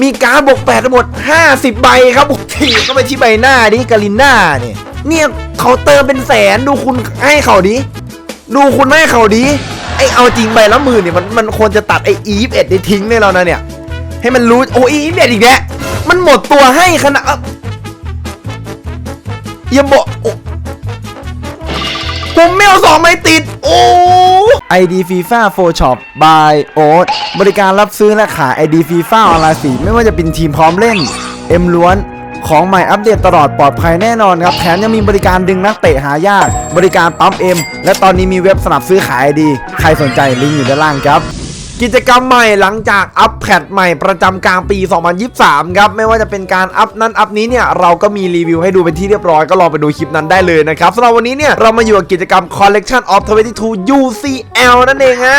มีการ์ดบวกแปดทั้งหมด 50 ใบครับโอ้โหถีบเข้าไปที่ใบหน้าดิกาลิน่าเนี่ยเนี่ยเขาเติมเป็นแสนดูคุณให้เขาดิดูคุณให้เขาดิไอเอาจริงใบละหมื่นเนี่ยมันมันควรจะตัดไออีฟเอ็ดได้ทิ้งได้แล้วนะเนี่ย ให้มันรู้โอ้อีฟเอ็ดอีกแล้วมันหมดตัวให้ขนาดอย่าบอก ผมไม่เอาสองไม่ติด โอ้ ID FIFA 4 Shop by Oat บริการรับซื้อและขาย ID FIFA ออนไลน์สีไม่ว่าจะเป็นทีมพร้อมเล่น เอ็มล้วนของใหม่อัปเดตตลอดปลอดภัยแน่นอนครับ แถมยังมีบริการดึงนักเตะหายาก บริการปั๊มเอ็มและตอนนี้มีเว็บสนับซื้อขายดี ใครสนใจลิงก์อยู่ด้านล่างครับ กิจกรรมใหม่หลังจากอัปแพดใหม่ประจำกลางปี 2023 ครับ ไม่ว่าจะเป็นการอัปนั้นอัปนี้เนี่ยเราก็มีรีวิวให้ดูเป็นที่เรียบร้อยก็ลองไปดูคลิปนั้นได้เลยนะครับสำหรับวันนี้เนี่ยเรามาอยู่กับกิจกรรม Collection of 22 UCL นั่นเองฮะ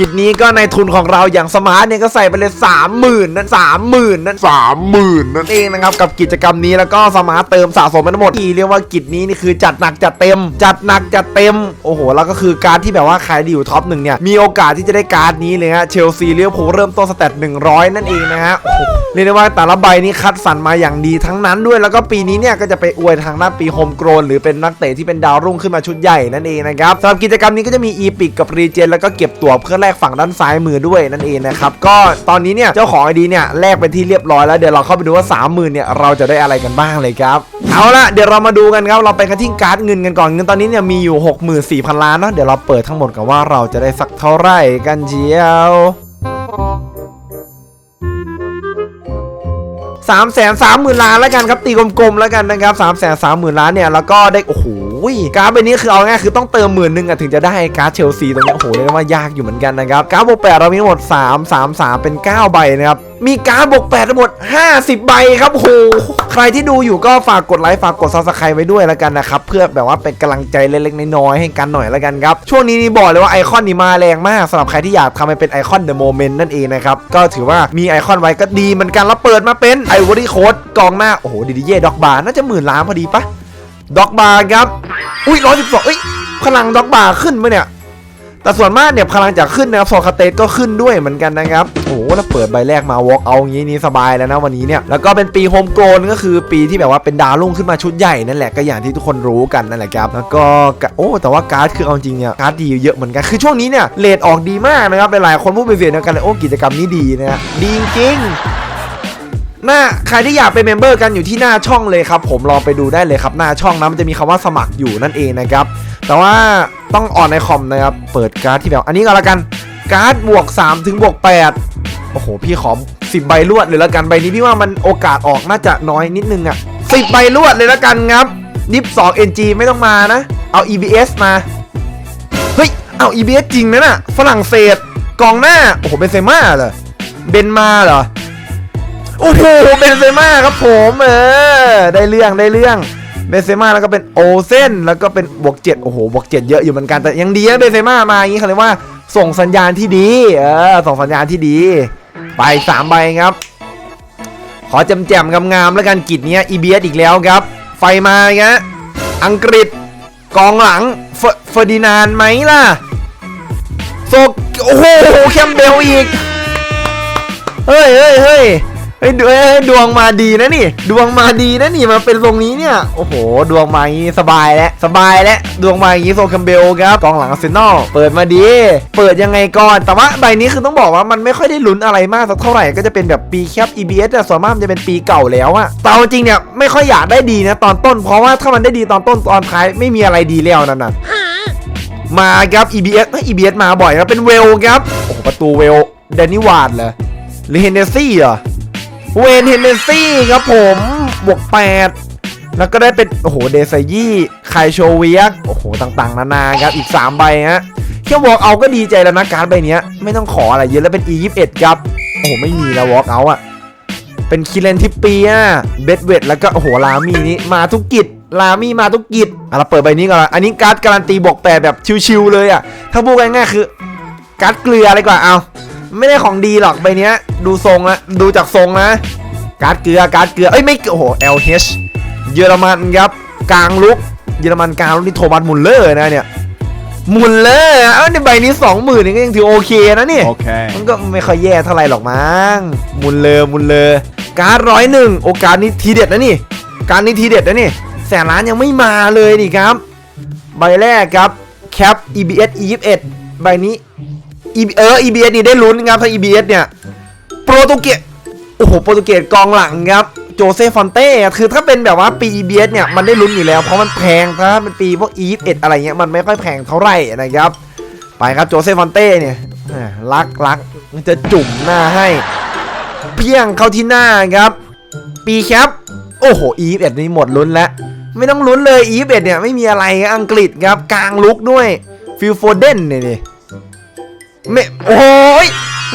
กิจนี้ก็ในทุนของเราอย่างสมาร์ทเนี่ยก็ใส่ไปเลย30,000นั่น30,000นั่น30,000นั่นเองนะครับกับกิจกรรมนี้แล้วก็สมาร์ทเติมสะสมไปทั้งหมดที่เรียกว่ากิจนี้นี่คือจัดหนักจัดเต็ม จัดหนักจัดเต็มโอ้โหแล้วก็คือการดที่แบบว่าใครดีอยู่ท็อปหนึ่งเนี่ยมีโอกาสที่จะได้การ์ดนี้เลยฮะเชลซีเลี้ยวผูลเริ่มต้นสแตท100นั่นเองนะฮะโอ้โหเรียกได้ว่าแต่ละใบนี้คัดสรรมาอย่างดีทั้งนั้นด้วยแล้วก็ปีนี้เนี่ยก็จะไปอวยทางด้านปีโฮมโกรนหรือเป็นนักเตะที่เป็นดาวรุ่งขึ้นมาชุดใหญ่นั่นเองนะครับสำหรับกิจกรรมนี้ก็จะมีอีพิกกับรีเจนแล้วก็เก็บตั๋วเพื่อแลกฝั่งด้านซ้ายมือด้วยนั่นเองนะครับก็ตอนนี้เนี่ยเจ้าของไอดีเนี่ยแลกไปที่เรียบร้อยแล้วเดี๋ยวเราเข้าไปดูว่า 30,000เนี่ยเราจะได้อะไรกันบ้างเลยครับเอาละเดี๋ยวเรามาดูกันครับเราไปกันที่การ์ดเงินกันก่อนเงินตอนนี้เนี่ยมีอยู่ 64,000 ล้านเนาะเดี๋ยวเราเปิดทั้งหมดกันว่าเราจะได้สักเท่าไหร่กันเชียวสามแสนสามหมื่นล้านแล้วกันครับตีกลมๆแล้วกันนะครับสามแสนสามหมื่นล้านเนี่ยแล้วก็ได้โอ้โห การ์ดใบนี้คือเอาง่ายคือต้องเติมหมื่นหนึ่งอะถึงจะได้การ์ดเชลซีตรงนี้โอ้โหเรียกได้ว่ายากอยู่เหมือนกันนะครับการ์ดบวกแปดเรามีทั้งหมด 3 3 3 เป็น 9 ใบนะครับมีการ์ดบวกแปดทั้งหมด 50 ใบครับโอ้โหใครที่ดูอยู่ก็ฝากกดไลค์ฝากกดซับสไครต์ไว้ด้วยแล้วกันนะครับเพื่อแบบว่าเป็นกำลังใจเล็กๆน้อยๆให้กันหน่อยแล้วกันครับช่วงนี้นี่บอกเลยว่าไอคอนนี่มาแรงมากสำหรับใครที่อยากทำให้เป็นไอคอนเดอะโมเมนต์นั่นเองนะครับก็ถือว่ามีไอคอนไว้ก็ดีเหมือนกันแล้วเปิดมาเป็นไอวอรี่โค้ดกองหน้าโอ้โหดีดีเย่ด็อกบาร์น่าจะหมื่นล้านพอดีปะ ด็อกบาร์ครับ อุ้ยร้อยสิบสองอุ้ยพลังด็อกบาร์ขึ้นไหมเนี่ย แต่ส่วนมากเนี่ยพลังจากขึ้นนะครับโซคาเตสก็ขึ้นด้วยเหมือนกันนะครับ โอ้โหแล้วเปิดใบแรกมาวอล์กเอาอย่างนี้นี่สบายแล้วนะวันนี้เนี่ย แล้วก็เป็นปีโฮมโกลนก็คือปีที่แบบว่าเป็นดาวรุ่งขึ้นมาชุดใหญ่นั่นแหละก็อย่างที่ทุกคนรู้กันนั่นแหละครับ แล้วก็โอ้แต่ว่าการ์ดคือเอาจริงเนี่ยการ์ดดีเยอะเหมือนกัน คือช่วงนี้เนี่ยเลทออกดีมากนะครับหลายๆคนพูดเป็นเสียงเดียวกันเลยโอ้กิจกรรมนี้ดีนะดีจริง หน้าใครที่อยากเป็นเมมเบอร์กันอยู่ที่หน้าช่องเลยครับผมลองไปดูได้เลยครับหน้าช่องนะมันจะมีคำว่าสมัครอยู่นั่นเองนะครับแต่ว่าต้องออนในคอมนะครับเปิดการ์ดที่แบบอันนี้ก็แล้วกันการ์ดบวก3ถึงบวก8โอ้โหพี่ขอ10ใบรวดเลยแล้วกันใบนี้พี่ว่ามันโอกาสออกน่าจะน้อยนิดนึงอะ่ะ10ใบรวดเลยแล้วกันครับดิฟ2 NG ไม่ต้องมานะ เอา EBS มาเฮ้ยเอา EBS จริงนะน่ะฝรั่งเศสกองหน้าโอ้โหเบนเซม่าเหรอเบนมาเหรอ โอ้โหเบนเซม่าครับผมเออได้เรื่องได้เรื่องเบนเซม่าแล้วก็เป็นโอเซนแล้วก็เป็นบวกเจ็ดโอ้โหบวกเจ็ดเยอะอยู่เหมือนกันแต่ยังดีนะเบนเซม่ามาอย่างนี้เขาเรียกว่าส่งสัญญาณที่ดีเออส่งสัญญาณที่ดี ไปสามใบครับ ขอจำแจมๆงามๆแล้วกันกิจเนี้ย EBS อีกแล้วครับ ไฟมาเงี้ยอังกฤษกองหลังเฟอร์ดินานไหมล่ะโซโอ้โหแคมเบลอีกเฮ้ยเฮ้ยเฮ้ย เฮ้ยดวเฮ้ยดวงมาดีนะนี่ ดวงมาดีนะนี่มาเป็นตรงนี้เนี่ย โอ้โห ดวงมาอย่างนี้สบายแล้วสบายแล้วดวงมาอย่างนี้โซคัมเบลครับกองหลังอาร์เซนอลเปิดมาดี เปิดยังไงก่อน แต่ว่าใบนี้คือต้องบอกว่ามันไม่ค่อยได้ลุ้นอะไรมากสักเท่าไหร่ก็จะเป็นแบบปีแคป EBS แต่ส่วนมากมันจะเป็นปีเก่าแล้วอะแต่จริงเนี่ยไม่ค่อยอยากได้ดีนะตอนต้น เพราะว่าถ้ามันได้ดีตอนต้นตอนท้ายไม่มีอะไรดีแล้วนั่นน่ะมาครับ EBS เอ้ย EBS มาบ่อยครับเป็นเวลครับโอ้โหประตูเวลแดนนี่วาร์ดเหรอหรือเฮนเนซี่เหรอ เวนเฮนเนซี่ครับผมบวก8แล้วก็ได้เป็น โอ้โห เดซายี่ไคโชเวียก โอ้โห ต่างๆ นานาครับ อีก 3 ใบฮะแค่วอล์กเอาก็ดีใจแล้วนะการ์ดใบนี้ไม่ต้องขออะไรเยอะแล้วเป็น E21 ครับ โอ้โห ไม่มีแล้ววอล์กเอาอะเป็นคิเลนทิปเปียเบดเวดแล้วก็ โอ้โห ลามี่นี่มาทุกกิจลามี่มาทุกกิจอะเราเปิดใบนี้ก่อนละอันนี้การ์ดการันตีบวกแปดแบบชิวๆเลยอะถ้าพูดง่ายๆคือการ์ดเกลืออะไรก่อนเอา ไม่ได้ของดีหรอกใบเนี้ย ดูทรงละดูจากทรงนะ การ์ดเกลือการ์ดเกลือเอ้ยไม่โอ้โห LH เยอรมันครับกลางลุกเยอรมันกลางลุกนี่โทมัสมุลเลอร์นะเนี่ยมุนเลยเอ้าในใบนี้สองหมื่นนี่ก็ยังถือโอเคนะนี่ Okay. มันก็ไม่ค่อยแย่เท่าไหร่หรอกมั้งหมุนเลยหมุนเลยการร้อยหนึ่งโอกาสนี้ทีเด็ดนะนี่ การนี้ทีเด็ดนะนี่แสนล้านยังไม่มาเลยนี่ครับ ใบแรกครับแคป EBS E21 ใบนี้ E เออ EBS นี่ได้ลุ้นครับถ้า EBS เนี่ยโปรตุเกสโอ้โหโปรตุเกสกองหลังครับโจเซฟอนเต้คือถ้าเป็นแบบว่าปี EBS เนี่ยมันได้ลุ้นอยู่แล้ว เพราะมันแพงถ้าเป็นปีพวก E21 อะไรเงี้ยมันไม่ค่อยแพงเท่าไหร่นะครับ ไปครับโจเซฟฟอนเต้เนี่ยรักรักมันจะจุ่มหน้าให้ เพียงเข้าที่หน้าครับ ปีแคปโอ้โหอีฟเอ็ดนี่หมดลุ้นแล้วไม่ต้องลุ้นเลยอีฟเอ็ดเนี่ยไม่มีอะไรอังกฤษครับกลางลุกด้วยฟิลโฟเดนเนี่ย นี่ไม่โอ้ย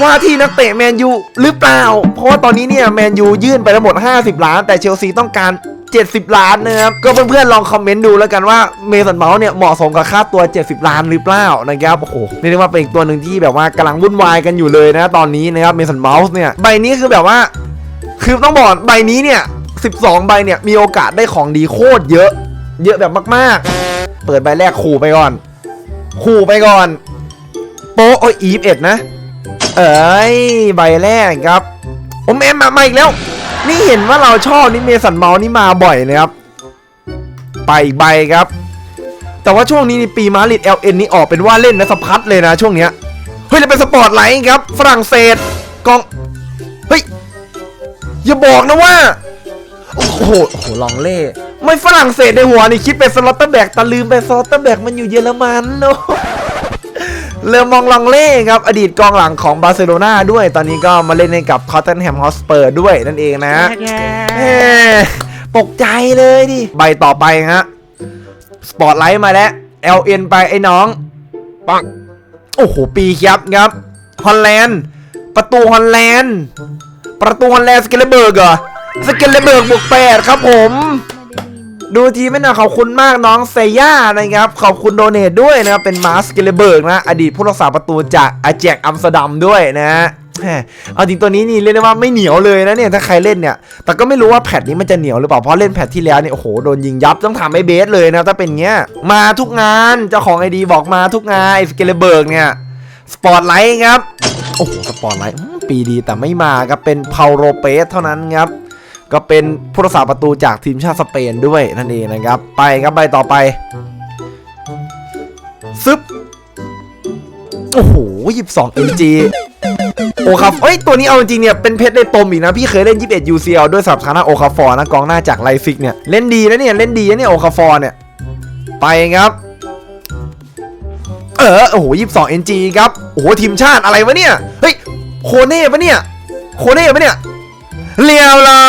ว่าที่นักเตะแมนยูหรือเปล่า เพราะว่าตอนนี้เนี่ยแมนยูยื่นไปทั้งหมด 50 ล้าน แต่เชลซีต้องการ 70 ล้านนะครับ ก็เพื่อนๆลองคอมเมนต์ดูแล้วกันว่าเมสันเมาส์เนี่ยเหมาะสมกับค่าตัว 70 ล้านหรือเปล่านะครับโอ้โหเรียกได้ว่าเป็นอีกตัวหนึ่งที่แบบว่ากำลังวุ่นวายกันอยู่เลยนะตอนนี้นะครับเมสันเมาส์เนี่ยใบนี้คือแบบว่า คือต้องบอกใบนี้เนี่ย 12 ใบเนี่ยมีโอกาสได้ของดีโคตรเยอะ เยอะแบบมากๆ เปิดใบแรกขู่ไปก่อน ขู่ไปก่อน โป๊ะโอ้ยอีฟเอ็ดนะ เอ้ยใบแรกครับโอมแอมมามาอีกแล้ว นี่เห็นว่าเราชอบนี่เมสันเมาส์นี่มาบ่อยนะครับ ไปอีกใบครับ แต่ว่าช่วงนี้นี่ปีมาริด LN นี่ออกเป็นว่าเล่นนะสะพัดเลยนะช่วงเนี้ย เฮ้ยจะเป็นสปอร์ตไลท์ครับ ฝรั่งเศสกอง เฮ้ย อย่าบอกนะว่า โอ้โหโอ้โหลองเล่ ไม่ฝรั่งเศสในหัวนี่คิดเป็นสลอตเตอร์แบกแต่ลืมไปสลอตเตอร์แบกมันอยู่เยอรมันโอ้ เลอมองลองเล่ครับ อดีตกองหลังของบาร์เซโลนาด้วย ตอนนี้ก็มาเล่นให้กับคอตเทนแฮมฮอสเปอร์ด้วยนั่นเองนะแหมตกใจเลยดิ ใบต่อไปฮะ สปอร์ตไลท์มาแล้ว LN ไปไอ้น้อง ปังโอ้โห ปีครับครับ ฮอลแลนด์ ประตูฮอลแลนด์ ประตูฮอลแลนด์สเกลเบิร์กเหรอ สเกลเบิร์กบวกแปดครับผม ดูทีไม่น่าขอบคุณมากน้องเซย่านะครับ ขอบคุณโดเนทด้วยนะครับ เป็นมาสเกลเบิร์กนะ อดีตผู้รักษาประตูจากอาแจกอัมสเตอร์ดัมด้วยนะเอาจริงตัวนี้นี่เรียกได้ว่าไม่เหนียวเลยนะเนี่ยถ้าใครเล่นเนี่ย แต่ก็ไม่รู้ว่าแพทนี้มันจะเหนียวหรือเปล่า เพราะเล่นแพทที่แล้วเนี่ยโอ้โหโดนยิงยับต้องถามไอ้เบสเลยนะถ้าเป็นเงี้ย มาทุกงานเจ้าของไอดีบอกมาทุกงานไอสเกลเบิร์กเนี่ยสปอตไลท์ครับ โอ้โหสปอตไลท์ปีดีแต่ไม่มาครับเป็นเปาโรเปสเท่านั้นครับ ก็เป็นผู้รักษาประตูจากทีมชาติสเปนด้วยนั่นเองนะครับ ไปครับใบต่อไปซึบโอ้โห22 NG โอคาเอ้ย ตัวนี้เอาจริงเนี่ย เป็นเพชรในตมอีกนะ พี่เคยเล่น 21 UCL ด้วยสับฐานะโอคาฟอร์นะ กองหน้าจากไลฟิกเนี่ย เล่นดีนะเนี่ย เล่นดีนะเนี่ย โอคาฟอร์เนี่ย ไปครับ เออ โอ้โห22 NG ครับ โอ้โห ทีมชาติอะไรวะเนี่ย เฮ้ย โคเน่ปะเนี่ย โคเน่ปะเนี่ย เรียวลา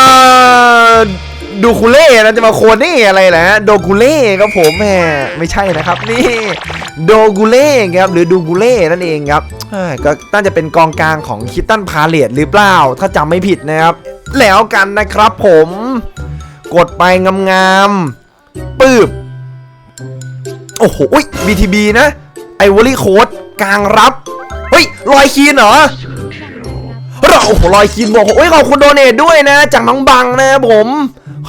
ดูคูเล่นะจะมาโคเน่อะไรนะโดกูเล่ครับผมแหมไม่ใช่นะครับนี่โดกูเล่ครับหรือดูกูเล่นั่นเองครับก็น่าจะเป็นกองกลางของคิตตันพาเลตหรือเปล่า ถ้าจำไม่ผิดนะครับ แล้วกันนะครับผม กดไปงามๆปืบโอ้โหอุ้ย BTB นะไอวอลี่โค้ดกลางรับเฮ้ยลอยคีนเหรอ โอ้โหลอยคีนบอกโอ้ยขอบคุณโดเนทด้วยนะ จากน้องบังนะผม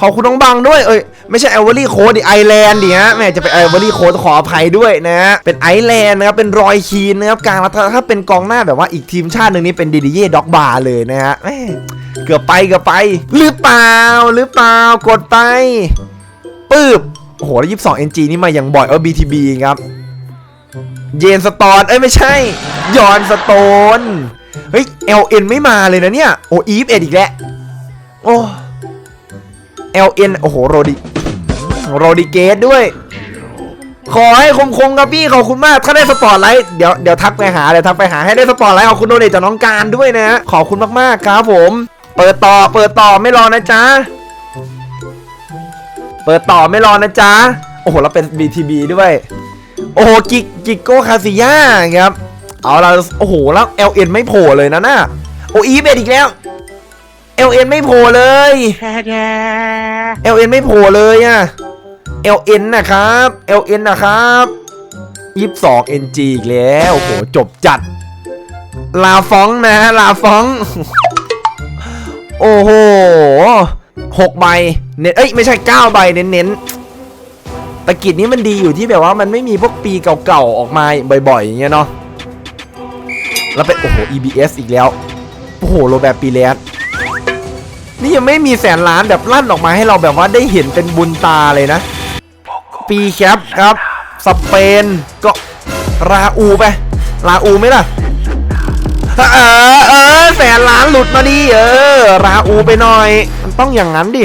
ขอบคุณน้องบังด้วยเอ้ยไม่ใช่ไอวอรี่โคดิไอแลนด์ดิฮะแม่จะเป็นไอวอรี่โคดขออภัยด้วยนะ เป็นไอแลนด์นะครับเป็นรอยคีนนะครับกลางแล้วถ้าถ้าเป็นกองหน้าแบบว่าอีกทีมชาติหนึ่งนี่เป็นดิดิเย่ด็อกบาร์เลยนะฮะเกือบไปเกือบไป หรือเปล่าหรือเปล่ากดไปปึ๊บโอ้โหแล้วยี่สิบสองเอ็นจีนี่มาอย่างบ่อยเออ BTB ครับเยนสตอนเอ้ยไม่ใช่ยอนสโตน เฮ้ย LN ไม่มาเลยนะเนี่ย โอ้อีฟเอ็ดอีกแล้วโอ้ LN โอ้โหโรดิโรดิเกตด้วย ขอให้คมคงครับพี่ขอบคุณมากถ้าได้สปอร์ตไลท์เดี๋ยวเดี๋ยวทักไปหาเดี๋ยวทักไปหาให้ได้สปอร์ตไลท์ขอบคุณโดเนทจากน้องการด้วยนะขอบคุณมากๆครับผม เปิดต่อเปิดต่อไม่รอนะจ๊ะเปิดต่อไม่รอนะจ๊ะโอ้โหแล้วเป็น BTB ด้วย โอ้โหกิกิโกคาซิยาครับ เอาละโอ้โหแล้ว LN ไม่โผล่เลยนะน่ะโออีเบอีกแล้ว LN ไม่โผล่เลย LN ไม่โผล่เลยอะ LN นนะครับ LN นนะครับ22 NG อีกแล้วโอ้โหจบจัด ลาฟองนะลาฟอง โอ้โหหกใบเน้นเอ้ยไม่ใช่เก้าใบเน้นเน้นต่กิจนี้มันดีอยู่ที่แบบว่ามันไม่มีพวกปีเก่าๆออกมาบ่อยๆอย่างเงี้ยเนาะ แล้วเป็นโอ้โห EBS อีกแล้ว โอ้โหโรแบบปีแลสนี่ยังไม่มีแสนล้านแบบลั่นออกมาให้เราแบบว่าได้เห็นเป็นบุญตาเลยนะ ปีแคปครับ สเปนก็ราอูไป ราอูไหมล่ะ เออเออแสนล้านหลุดมาดิเออ ราอูไปหน่อย มันต้องอย่างนั้นดิ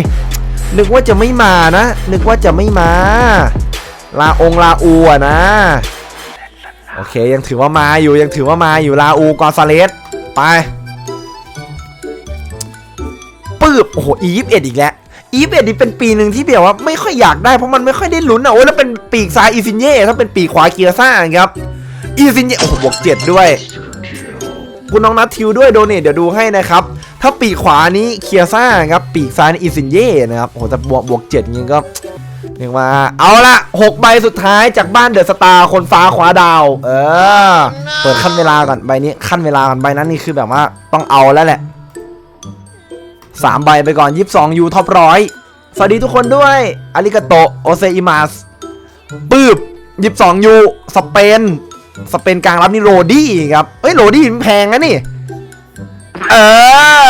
นึกว่าจะไม่มานะ นึกว่าจะไม่มา ลาองลาอูอะนะ โอเคยังถือว่ามาอยู่ยังถือว่ามาอยู่ลาอูกอนซาเลสไปปืบโอ้โหอียิปเอ็ดอีกแล้วอียิปเอ็ดนี่เป็นปีหนึ่งที่แบบว่าไม่ค่อยอยากได้เพราะมันไม่ค่อยได้ลุ้นอะโอ้แล้วเป็นปีกซ้ายอีซินเย่ถ้าเป็นปีกขวาเกียร์ซ่าครับอีซินเย่โอ้โหบวกเจ็ดด้วยคุณน้องนัททิวด้วยโดเนทเดี๋ยวดูให้นะครับ ถ้าปีกขวานี้เคียซ่าครับปีกซ้ายนี่อิซินเย่นะครับโอ้โหแต่บวกบวกเจ็ดงี้ก็ เรียกว่าเอาละหกใบสุดท้ายจากบ้านเดอะสตาร์คนฟ้าขวาดาว เออ เปิดขั้นเวลาก่อนใบนี้ขั้นเวลาก่อนใบนั้นนี่คือแบบว่าต้องเอาแล้วแหละสามใบไปก่อนยี่สิบสองยูท็อปร้อยสวัสดีทุกคนด้วยอาริกาโตโอเซอิมาสปืบยี่สิบสองยูสเปน สเปนกลางรับนี่โรดี้ครับเฮ้ยโรดี้มันแพงนะนี่เอ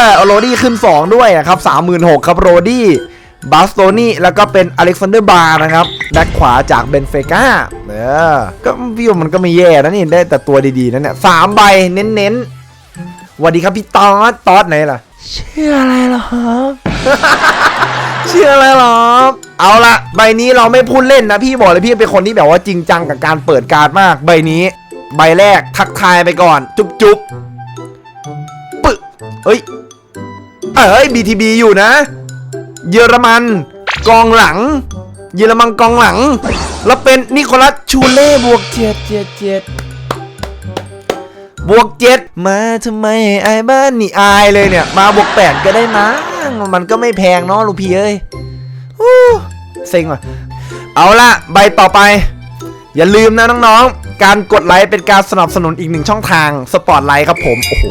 อโรดี้ขึ้น 2 ด้วยนะครับ36,000ครับโรดี้ บาสโตนี่แล้วก็เป็นอเล็กซานเดอร์บาร์นะครับแบ็คขวาจากเบนเฟกาเออก็พี่ว่ามันก็ไม่แย่นะนี่ได้แต่ตัวดีๆนะเนี่ยสามใบเน้นๆสวัสดีครับพี่ตอสตอสไหนล่ะชื่ออะไรเหรอครับชื่ออะไรหรอเอาละใบนี้เราไม่พูดเล่นนะพี่บอกเลยพี่เป็นคนที่แบบว่าจริงจังกับการเปิดการ์ดมาก ใบนี้ ใบแรกทักทายไปก่อน จุ๊บจุ๊บปึ๊บเฮ้ยเอ้ย BTB อยู่นะ เยอรมันกองหลัง เยอรมันกองหลัง แล้วเป็นนิโคลัสชูเล่บวกเจ็ดเจ็ดเจ็ดบวกเจ็ดมาทำไมไอ้บ้านนี่อายเลยเนี่ย มาบวกแปดก็ได้มั้งมันก็ไม่แพงเนาะลูกพี่เอ้ยฮู้เซ็งว่ะเอาละใบต่อไป อย่าลืมนะน้องๆ การกดไลค์เป็นการสนับสนุนอีกหนึ่งช่องทางสปอตไลค์ครับผม โอ้โห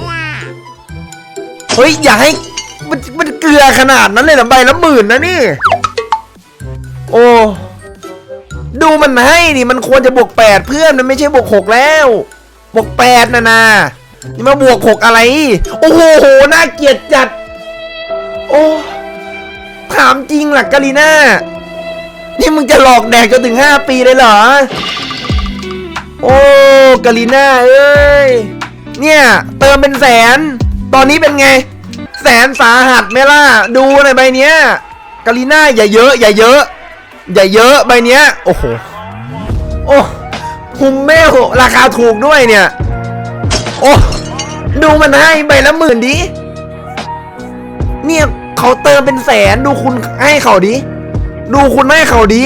เฮ้ย อย่าให้ มันมันเกลือขนาดนั้นเลยเหรอใบละหมื่นนะนี่ โอ้ดูมันให้นี่มันควรจะบวกแปดเพื่อนมันไม่ใช่บวกหกแล้วบวกแปดนะนะนี่มาบวกหกอะไร โอ้โหโหน่าเกลียดจัด โอ้ถามจริงหลักกาลีน่านี่มึงจะหลอกแดกจนถึง5ปีเลยเหรอ โอ้กาลีน่าเอ้ยเนี่ย เติมเป็นแสน ตอนนี้เป็นไง แสนสาหัสไหมล่ะ ดูในใบเนี้ยกาลีน่าอย่าเยอะ อย่าเยอะ อย่าเยอะใบเนี้ย โอ้โห โอ้คุมเมลราคาถูกด้วยเนี่ย โอ้ดูมันให้ใบละหมื่นดิ เนี่ยเขาเติมเป็นแสนดูคุณให้เขาดิ ดูคุณให้เขาดิ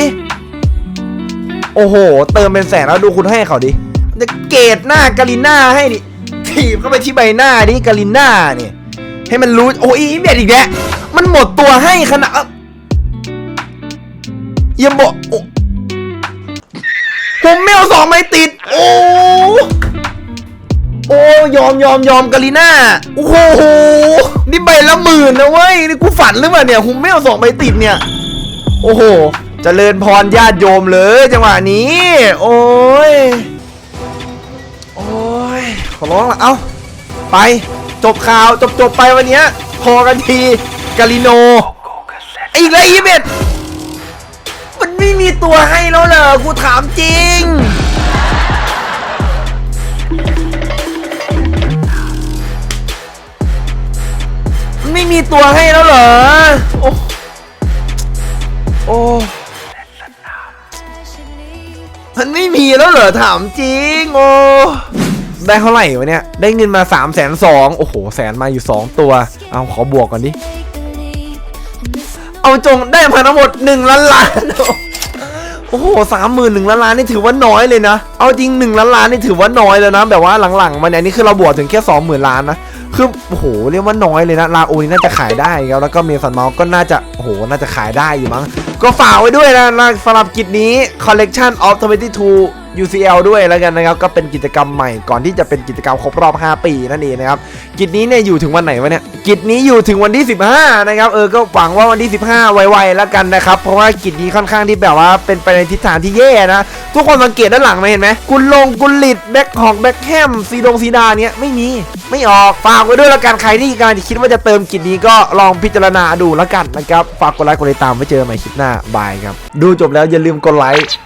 โอ้โห เติมเป็นแสนแล้วดูคุณให้เขาดิจะเกตหน้ากาลิน่าให้ดิถีบเข้าไปที่ใบหน้าดิกาลิน่าเนี่ย ให้มันรู้โอ้ยอีเบียดอีกแล้วมันหมดตัวให้ขนาดเอ้าอย่าบอกอผมไม่เอาสองไม่ติด โอ้โอ้ยอมยอมยอมกาลิน่าโอ้โหนี่ใบละหมื่นนะเว้ยนี่กูฝันหรือเปล่าเนี่ยหุมไม่เอาสองใบติดเนี่ย โอ้โหจเจริญพรญาติโยมเลยจังหวะนี้ โอ้ยโอ้ยขอร้องละเอาไป จบข่าวจบจบไปวันเนี้ยพอกันทีกาลิโนอีกแล้วอีเบ็ดมันไม่มีตัวให้แล้วเหรอกูถามจริงมันไม่มีตัวให้แล้วเหรอ โอ้ โอ้ มันไม่มีแล้วเหรอถามจริง โอ้ ได้เท่าไหร่วะเนี่ย ได้เงินมา3ามแสนสองโอ้โห แสนมาอยู่ 2 ตัว เอาขอบวกก่อนดิ เอาจงได้มาทั้งหมด 1 ล้านล้าน โอ้โหสามหมื่นหนึ่งล้านล้านนี่ถือว่าน้อยเลยนะ เอาจริงหนึ่งล้านล้านนี่ถือว่าน้อยแล้วนะ แบบว่าหลังๆมาเนี่ยนี่คือเราบวกถึงแค่สองหมื่นล้านนะ คือโอ้โหเรียกว่าน้อยเลยนะ ลาโอนี่น่าจะขายได้ครับแล้วก็เมสันเมาส์ก็น่าจะโอ้โหน่าจะขายได้อยู่มั้ง ก็ฝากไว้ด้วยนะนะสำหรับกิจนี้ Collection of 22 UCL ด้วยแล้วกันนะครับก็เป็นกิจกรรมใหม่ก่อนที่จะเป็นกิจกรรมครบรอบ 5 ปีนั่นเองนะครับกิจนี้เนี่ยอยู่ถึงวันไหนวะเนี่ยกิจนี้อยู่ถึงวันที่ 15นะครับเออก็หวังว่าวันที่ 15 ไวๆแล้วกันนะครับเพราะว่ากิจนี้ค่อนข้างที่แบบว่าเป็นไปในทิศทางที่แย่นะทุกคนสังเกตด้านหลังไหมเห็นไหมกุลลงกุลลิดแบ็คฮอกแบ็คแฮมซีดงซีดาเนี่ยไม่มีไม่ออกฝากไว้ด้วยละกันใครที่กำลังจะคิดว่าจะเติมกิจนี้ก็ลองพิจารณาดูแล้วกันนะครับฝากกดไลค์กดติดตามไว้เจอใหม่คลิปหน้าบายครับดูจบแล้วอย่าลืมกดไลค์